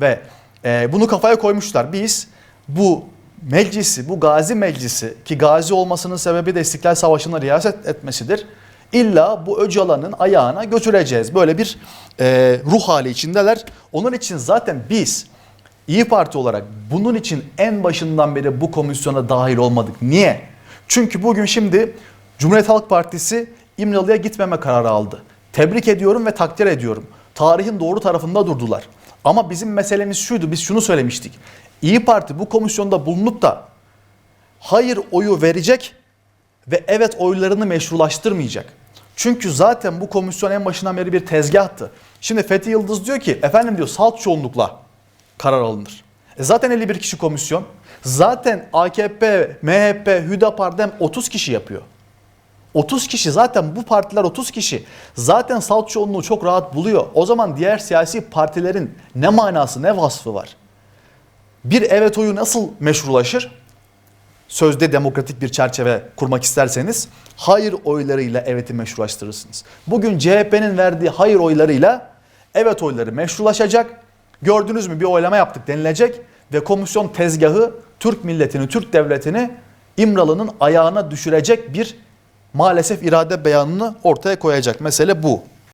Ve e, bunu kafaya koymuşlar. Biz bu meclisi, bu gazi meclisi ki gazi olmasının sebebi de İstiklal Savaşı'na riyaset etmesidir. İlla bu Öcalan'ın ayağına götüreceğiz. Böyle bir e, ruh hali içindeler. Onun için zaten biz İyi Parti olarak bunun için en başından beri bu komisyona dahil olmadık. Niye? Çünkü bugün şimdi Cumhuriyet Halk Partisi İmralı'ya gitmeme kararı aldı. Tebrik ediyorum ve takdir ediyorum. Tarihin doğru tarafında durdular. Ama bizim meselemiz şuydu, biz şunu söylemiştik. İyi Parti bu komisyonda bulunup da hayır oyu verecek ve evet oylarını meşrulaştırmayacak. Çünkü zaten bu komisyon en başından beri bir tezgahtı. Şimdi Fethi Yıldız diyor ki efendim diyor salt çoğunlukla karar alınır. E zaten 51 kişi komisyon. Zaten AKP, MHP, Hüdapar Dem 30 kişi yapıyor. 30 kişi zaten bu partiler 30 kişi. Zaten salt çoğunluğu çok rahat buluyor. O zaman diğer siyasi partilerin ne manası ne vasfı var? Bir evet oyu nasıl meşrulaşır? Sözde demokratik bir çerçeve kurmak isterseniz hayır oylarıyla eveti meşrulaştırırsınız. Bugün CHP'nin verdiği hayır oylarıyla evet oyları meşrulaşacak. Gördünüz mü bir oylama yaptık denilecek ve komisyon tezgahı Türk milletini, Türk devletini İmralı'nın ayağına düşürecek bir maalesef irade beyanını ortaya koyacak. Mesele bu.